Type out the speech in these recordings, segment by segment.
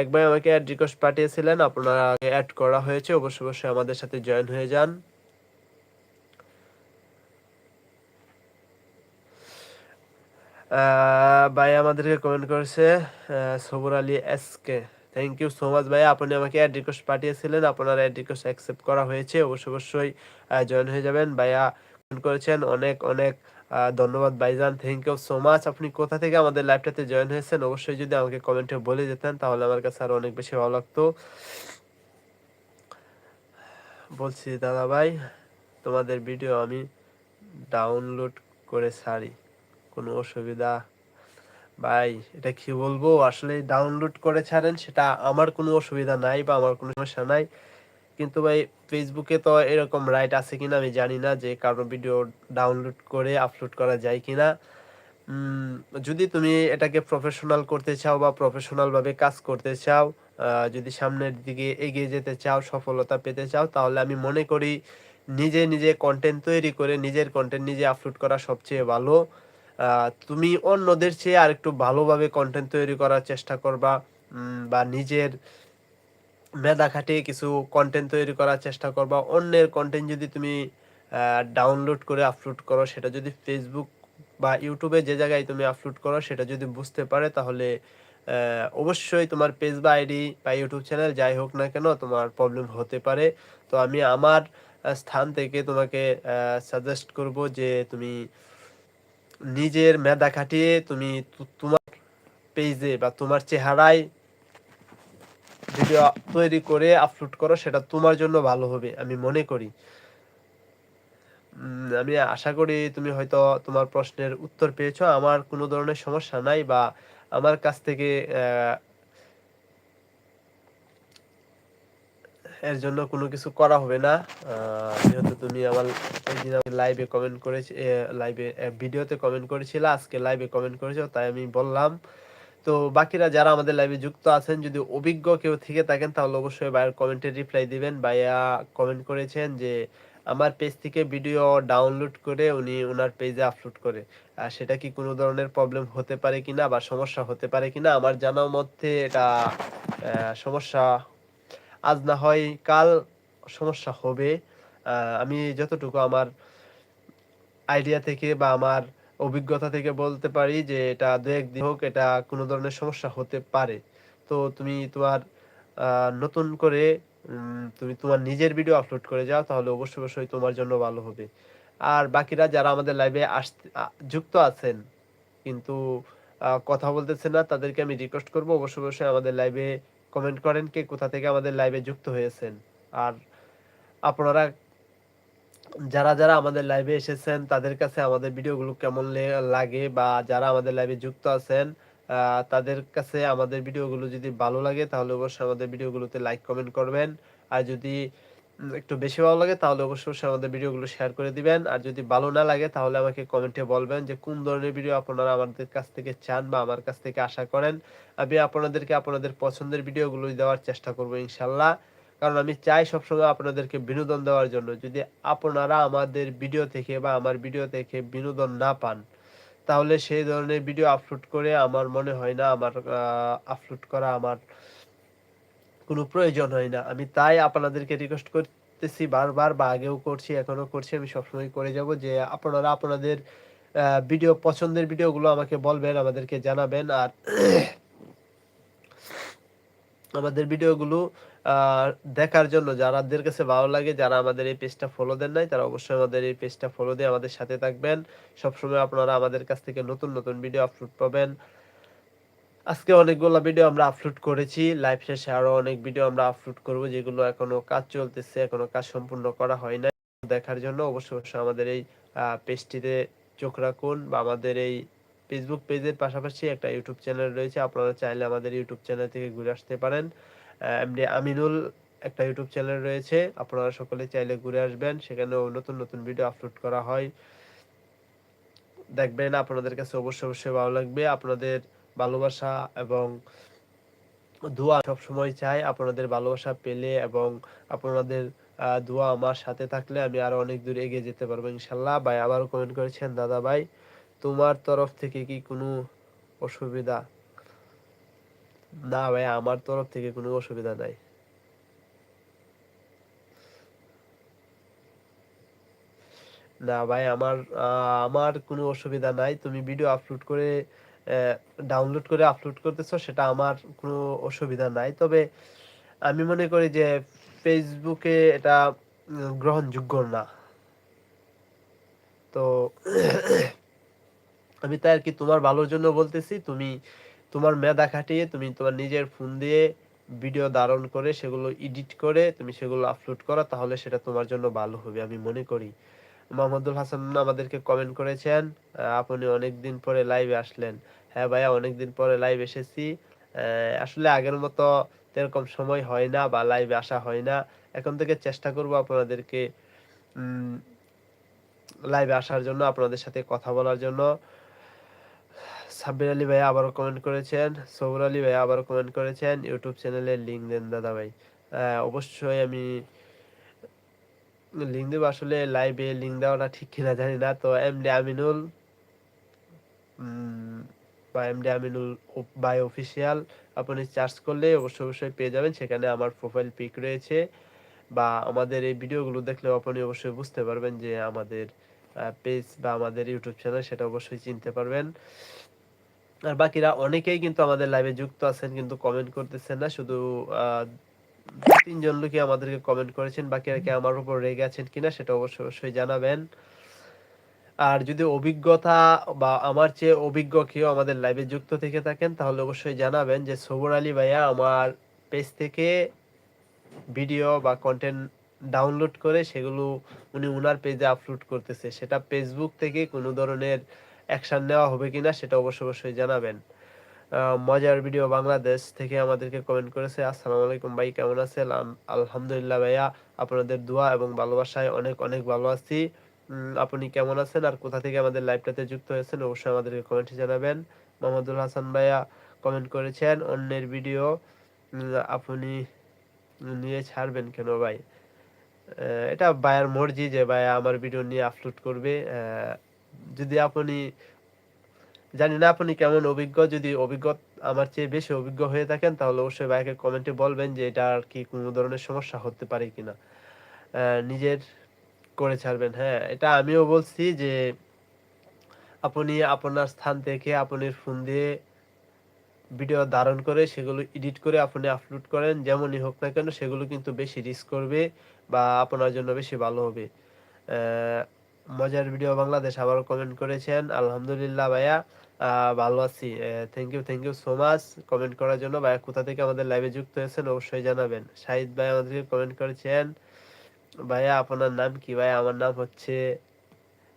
এক ভাই আমাকে অ্যাড রিকোয়েস্ট পাঠিয়েছিলেন, আপনারা অ্যাড করা হয়েছে, অবশ্যই অবশ্যই আমাদের সাথে জয়েন হয়ে যান। ভাই আমাদেরকে কমেন্ট করেছে Sabur Ali S K thank you so much ভাই। আপনি আমাকে অ্যাড রিকোয়েস্ট পাঠিয়েছিলেন, আপনার অ্যাড রিকোয়েস্ট অ্যাকসেপ্ট করা হয়েছে, অবশ্যই অবশ্যই জয়েন হয়ে যাবেন। ভাইয়া comment করেছেন, অনেক অনেক ধন্যবাদ ভাইজান থ্যাংক ইউ সো মাচ আপনি কোথা থেকে আমাদের লাইভটাতে জয়েন হয়েছেন? অবশ্যই যদি আমাকে কমেন্টে বলে যেতেন, তাহলে আমার কাছে আরও অনেক বেশি ভালো লাগতো। বলছি দাদা ভাই তোমাদের ভিডিও আমি ডাউনলোড করে ছাড়ি। কোনো অসুবিধা? ভাই, এটা কি বলব? আসলে ডাউনলোড করে ছাড়েন, সেটা আমার কোনো অসুবিধা নাই বা আমার কোনো সমস্যা নাই। কিন্তু ভাই ফেসবুকে তো এরকম রাইট আছে কিনা আমি জানি না যে কারও ভিডিও ডাউনলোড করে আপলোড করা যায় কিনা। যদি তুমি এটাকে প্রফেশনাল করতে চাও বা প্রফেশনাল ভাবে কাজ করতে চাও যদি সামনের দিকে এগিয়ে যেতে চাও, সফলতা পেতে চাও, তাহলে আমি মনে করি নিজে নিজে কন্টেন্ট তৈরি করে নিজের কন্টেন্ট নিজে আপলোড করা সবচেয়ে ভালো। তুমি অন্যদের চেয়ে আর একটু ভালোভাবে কন্টেন্ট তৈরি করার চেষ্টা করবা বা নিজের মেধা খাটিয়ে কিছু কন্টেন্ট তৈরি করার চেষ্টা করবা। অন্যের কন্টেন্ট যদি তুমি ডাউনলোড করে আপলোড করো, সেটা যদি ফেসবুক বা ইউটিউবে যে জায়গায় তুমি আপলোড করো, সেটা যদি বুঝতে পারে, তাহলে অবশ্যই তোমার পেজ বা আইডি বা ইউটিউব চ্যানেল যাই হোক না কেন, তোমার প্রবলেম হতে পারে। তো আমি আমার স্থান থেকে তোমাকে সাজেস্ট করব যে তুমি নিজের মেধা খাটিয়ে তুমি তোমার পেজে বা তোমার চেহারায় ভিডিও তৈরি করে আপলোড করো, সেটা তোমার জন্য ভালো হবে, আমি মনে করি। আমি আশা করি তুমি হয়তো তোমার প্রশ্নের উত্তর পেয়েছ, আমার কোনো ধরনের সমস্যা নাই বা আমার কাছ থেকে এর জন্য কোনো কিছু করা হবে না। যেহেতু তুমি আমার ওই দিন লাইভে কমেন্ট করেছি লাইভে ভিডিওতে কমেন্ট করেছিলে, আজকে লাইভে কমেন্ট করেছ, তাই আমি বললাম। তো বাকিরা যারা আমাদের লাইভে যুক্ত আছেন, যদি অভিজ্ঞ কেউ থেকে থাকেন, তাহলে অবশ্যই ভাইয়ের কমেন্টে রিপ্লাই দিবেন। ভাইয়া কমেন্ট করেছেন যে, আমার পেজ থেকে ভিডিও ডাউনলোড করে উনি ওনার পেজে আপলোড করে। আর সেটা কি কোনো ধরনের প্রবলেম হতে পারে কিনা বা সমস্যা হতে পারে কিনা? আমার জানা মধ্যে এটা সমস্যা আজ না হয় কাল সমস্যা হবে। আমি যতটুকু আমার আইডিয়া থেকে বা আমার অভিজ্ঞতা থেকে বলতে পারি যে এটা দু একদিন হোক, এটা কোনো ধরনের সমস্যা হতে পারে। তো তুমি তোমার নতুন করে তুমি তোমার নিজের ভিডিও আপলোড করে যাও, তাহলে অবশ্যই অবশ্যই তোমার জন্য ভালো হবে। আর বাকিরা যারা আমাদের লাইভে আসতে যুক্ত আছেন, কিন্তু কথা বলতেছে না, তাদেরকে আমি রিকোয়েস্ট করব, অবশ্যই অবশ্যই আমাদের লাইভে কমেন্ট করেন কে কোথা থেকে আমাদের লাইভে যুক্ত হয়েছেন। আর আপনারা যারা যারা আমাদের লাইভে এসেছেন, তাদের কাছে আমাদের ভিডিওগুলো কেমন লাগে বা যারা আমাদের লাইভে যুক্ত আছেন তাদের কাছে আমাদের ভিডিওগুলো যদি ভালো লাগে, তাহলে অবশ্যই আমাদের ভিডিওগুলোতে লাইক কমেন্ট করবেন। আর যদি একটু বেশি ভালো লাগে, তাহলে অবশ্যই অবশ্যই আমাদের ভিডিওগুলো শেয়ার করে দিবেন। আর যদি ভালো না লাগে, তাহলে আমাকে কমেন্টে বলবেন যে, কোন ধরনের ভিডিও আপনারা আমাদের কাছ থেকে চান বা আমার কাছ থেকে আশা করেন। আমি আপনাদেরকে, আপনাদের পছন্দের ভিডিওগুলো দেওয়ার চেষ্টা করব ইনশাল্লাহ কারণ আমি চাই সবসময় আপনাদেরকে বিনোদন দেওয়ার জন্য। যদি আপনারা আমাদের ভিডিও থেকে বা আমার ভিডিও থেকে বিনোদন না পান, তাহলে সেই ধরনের ভিডিও আপলোড করে আমার মনে হয় না আমার আপলোড করা আমার কোনো প্রয়োজন হয় না। আমি তাই আপনাদেরকে রিকোয়েস্ট করতেছি বারবার বা আগেও করছি এখনও করছি, আমি সবসময় করে যাব যে আপনারা আপনাদের ভিডিও পছন্দের ভিডিওগুলো আমাকে বলবেন, আমাদেরকে জানাবেন। আর আমাদের ভিডিওগুলো দেখার জন্য যারাদের কাছে ভালো লাগে, যারা আমাদের এই পেজটা ফলো দেন নাই, তারা অবশ্যই আমাদের এই পেজটা ফলো দিয়ে আমাদের সাথে থাকবেন। সবসময় আপনারা আমাদের কাছ থেকে নতুন নতুন ভিডিও আপলোড পাবেন। আজকে অনেকগুলো ভিডিও আমরা আপলোড করেছি। লাইভ শেষে আরও অনেক ভিডিও আমরা আপলোড করব, যেগুলো এখনও কাজ চলতেছে, এখনও কাজ সম্পূর্ণ করা হয় না দেখার জন্য অবশ্যই অবশ্যই আমাদের এই পেজটিতে চোখ রাখুন বা আমাদের এই ফেসবুক পেজের পাশাপাশি একটা ইউটিউব চ্যানেল রয়েছে। আপনারা চাইলে আমাদের ইউটিউব চ্যানেল থেকে ঘুরে আসতে পারেন। এমডি আমিনুল একটা ইউটিউব চ্যানেল রয়েছে। আপনারা সকলে চাইলে ঘুরে আসবেন। সেখানেও নতুন নতুন ভিডিও আপলোড করা হয়। দেখবেন আপনাদের কাছে অবশ্যই অবশ্যই ভালো লাগবে। আপনাদের ভালোবাসা এবং দোয়া সব সময় চাই। আপনাদের ভালোবাসা পেলে এবং আপনাদের দোয়া আমার সাথে থাকলে আমি আরও অনেক দূর এগিয়ে যেতে পারব ইনশাল্লাহ। ভাই, আবারও কমেন্ট করেছেন, দাদা ভাই, তোমার তরফ থেকে কি কোনো অসুবিধা? না ভাই আমার তরফ থেকে কোনো অসুবিধা নাই। না ভাই, আমার আমার কোনো অসুবিধা নাই। তুমি ভিডিও আপলোড করে ডাউনলোড করে আপলোড করতেছো, সেটা আমার কোনো অসুবিধা নাই। তবে আমি মনে করি যে ফেসবুকে এটা গ্রহণযোগ্য না। তো, আমি তাই আর কি তোমার ভালোর জন্য বলতেছি। তুমি তোমার মেধা খাটিয়ে তুমি তোমার নিজের ফোন দিয়ে ভিডিও ধারণ করে সেগুলো এডিট করে তুমি সেগুলো আপলোড করো, তাহলে সেটা তোমার জন্য ভালো হবে আমি মনে করি। মোহাম্মদুল হাসান আমাদেরকে কমেন্ট করেছেন আপনি অনেক দিন পরে লাইভে আসলেন। হ্যাঁ ভাইয়া অনেক দিন পরে লাইভ এসেছি। আসলে আগের মতো এরকম সময় হয় না বা লাইভে আসা হয় না। এখন থেকে চেষ্টা করব আপনাদেরকে লাইভে আসার জন্য, আপনাদের সাথে কথা বলার জন্য। সাব্বির আলী ভাইয়া আবারও কমেন্ট করেছেন, সৌর আলী ভাইয়া আবারও কমেন্ট করেছেন ইউটিউব চ্যানেলের লিঙ্ক দেন দাদা ভাই অবশ্যই আমি লিঙ্ক দেবো, আসলে লাইভে লিঙ্ক দেওয়াটা ঠিক কিনা জানি না। তো এমডি আমিনুল বা এমডি আমিনুল বাই অফিসিয়াল আপনি চার্জ করলে অবশ্যই অবশ্যই পেয়ে যাবেন। সেখানে আমার প্রোফাইল পিক রয়েছে। বা আমাদের এই ভিডিওগুলো দেখলে আপনি অবশ্যই বুঝতে পারবেন যে আমাদের পেজ বা আমাদের ইউটিউব চ্যানেল সেটা অবশ্যই চিনতে পারবেন। আর বাকিরা অনেকেই কিন্তু আমাদের লাইভে যুক্ত আছেন, কিন্তু কমেন্ট করতেছেন না। শুধু তিনজন লোকই আমাদেরকে কমেন্ট করেছেন। বাকিরা কি আমার উপর রেগে আছেন কিনা সেটা অবশ্যই অবশ্যই জানাবেন। আর যদি অভিজ্ঞতা বা আমার চেয়ে অভিজ্ঞ কেউ আমাদের লাইভে যুক্ত থেকে থাকেন, তাহলে অবশ্যই জানাবেন যে সবর আলী ভাইয়া আমার পেজ থেকে ভিডিও বা কন্টেন্ট ডাউনলোড করে সেগুলো উনি উনার পেজে আপলোড করতেছে। সেটা ফেসবুক থেকে কোনো ধরনের অ্যাকশান নেওয়া হবে কিনা সেটা অবশ্যই অবশ্যই জানাবেন। মজার ভিডিও বাংলাদেশ থেকে আমাদেরকে কমেন্ট করেছে, আসসালামু আলাইকুম ভাই, কেমন আছেন? আলহামদুলিল্লাহ ভাইয়া, আপনাদের দোয়া এবং ভালোবাসায় অনেক অনেক ভালো আছি। আপনি কেমন আছেন আর কোথা থেকে আমাদের লাইভটাতে যুক্ত হয়েছেন অবশ্যই আমাদেরকে কমেন্টে জানাবেন। মোহাম্মদুল হাসান ভাইয়া কমেন্ট করেছেন, অন্যের ভিডিও আপনি নিয়ে ছাড়বেন কেন ভাই? এটা ভাইয়ার মর্জি যে ভাইয়া আমার ভিডিও নিয়ে আপলোড করবে। যদি আপনি, জানি না আপনি কেমন অভিজ্ঞ, যদি অভিজ্ঞ, আমার চেয়ে বেশি অভিজ্ঞ হয়ে থাকেন, তাহলে অবশ্যই ভাইকে কমেন্টে বলবেন যে এটা আর কি কোনো ধরনের সমস্যা হতে পারে কিনা। নিজের করে ছাড়বেন হ্যাঁ। এটা আমিও বলছি যে, আপনি আপনার স্থান থেকে আপনার ফোন দিয়ে ভিডিও ধারণ করে সেগুলো এডিট করে আপনি আপলোড করেন, যেমনই হোক না কেন, সেগুলো কিন্তু বেশি রিস্ক করবে বা আপনার জন্য বেশি ভালো হবে। মজার ভিডিও বাংলাদেশ আবার কমেন্ট করেছেন। আলহামদুলিল্লাহ ভাইয়া। ভালো আছি। Thank you thank you so much comment করার জন্য ভাইয়া কোথা থেকে আমাদের লাইভে যুক্ত হয়েছেন অবশ্যই জানাবেন। শাহিদ ভাই আমাদেরকে কমেন্ট করেছেন। ভাইয়া, আপনার নাম কি? ভাই আমার নাম হচ্ছে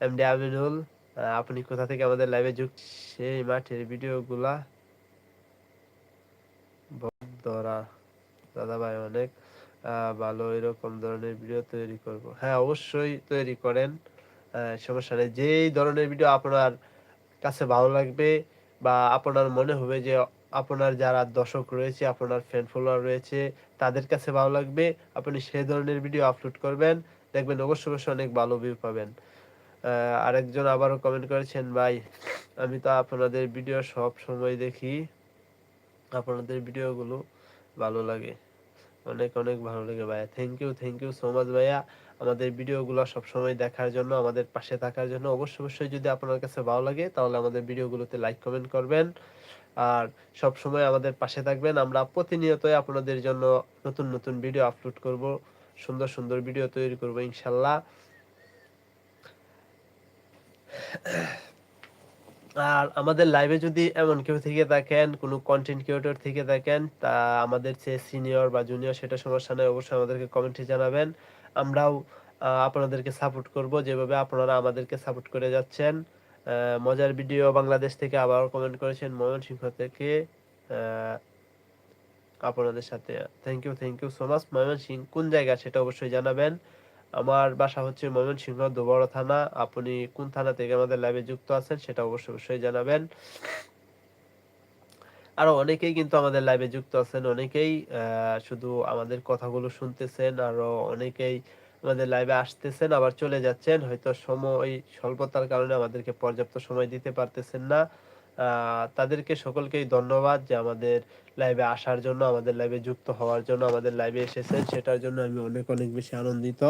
এম এমডি আমিনুল। আপনি কোথা থেকে আমাদের লাইভে যুক্ত? সেই মাঠের ভিডিওগুলা ধরা দাদা ভাই অনেক। ভালো এরকম ধরনের ভিডিও তৈরি করব। হ্যাঁ অবশ্যই তৈরি করেন। সমস্যা নেই। যেই ধরনের ভিডিও আপনার কাছে ভালো লাগবে বা আপনার মনে হবে যে আপনার যারা দর্শক রয়েছে, আপনার ফ্যান ফলোয়ার রয়েছে, তাদের কাছে ভালো লাগবে, আপনি সেই ধরনের ভিডিও আপলোড করবেন। দেখবেন অবশ্যই অবশ্যই অনেক ভালো ভিউ পাবেন। আরেকজন আবারও কমেন্ট করেছেন, ভাই, আমি তো আপনাদের ভিডিও সব সময় দেখি। আপনাদের ভিডিওগুলো ভালো লাগে। অনেক অনেক ভালো লাগে ভাইয়া। Thank you thank you so much ভাইয়া। আমাদের ভিডিওগুলো সবসময় দেখার জন্য, আমাদের পাশে থাকার জন্য অবশ্যই অবশ্যই যদি আপনার কাছে ভালো লাগে, তাহলে আমাদের ভিডিওগুলোতে লাইক কমেন্ট করবেন। আর সব সময় আমাদের পাশে থাকবেন। আমরা প্রতিনিয়তই আপনাদের জন্য নতুন নতুন ভিডিও আপলোড করব। সুন্দর সুন্দর ভিডিও তৈরি করব ইনশাল্লাহ। আর আমাদের লাইভে যদি এমন কেউ থেকে থাকেন কোনো কন্টেন্ট ক্রিয়েটর থেকে থাকেন তা আমাদের চেয়ে সিনিয়র বা জুনিয়র সেটা সমস্যা নেই, অবশ্যই আমাদেরকে কমেন্টে জানাবেন। আমরাও আপনাদেরকে সাপোর্ট করব যেভাবে আপনারা আমাদেরকে সাপোর্ট করে যাচ্ছেন। মজার ভিডিও বাংলাদেশ থেকে আবার কমেন্ট করেছেন ময়মনসিংহ থেকে। আপনাদের সাথে। Thank you thank you so much Mymensingh কোন জায়গা সেটা অবশ্যই জানাবেন। আমার বাসা হচ্ছে ময়মনসিংহ, দুবড় থানা। আপনি কোন থানা থেকে আমাদের লাইভে যুক্ত আছেন সেটা অবশ্যই অবশ্যই জানাবেন। আরও অনেকেই কিন্তু আমাদের লাইভে যুক্ত আছেন, অনেকেই শুধু আমাদের কথাগুলো শুনতেছেন, আরও অনেকেই আমাদের লাইভে আসতেছেন, আবার চলে যাচ্ছেন। হয়তো সময়, স্বল্পতার কারণে আমাদেরকে পর্যাপ্ত সময় দিতে পারতেছেন না। তাদেরকে সকলকেই ধন্যবাদ যে আমাদের লাইভে আসার জন্য, আমাদের লাইভে যুক্ত হওয়ার জন্য আমাদের লাইভে এসেছেন। সেটার জন্য আমি অনেক অনেক বেশি আনন্দিত।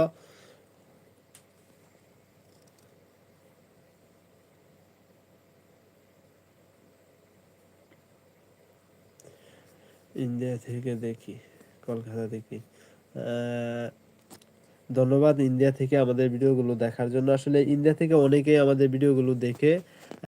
ইন্ডিয়া থেকে দেখি, কলকাতা দেখি। ধন্যবাদ ইন্ডিয়া থেকে আমাদের ভিডিওগুলো দেখার জন্য। আসলে ইন্ডিয়া থেকে অনেকেই আমাদের ভিডিওগুলো দেখে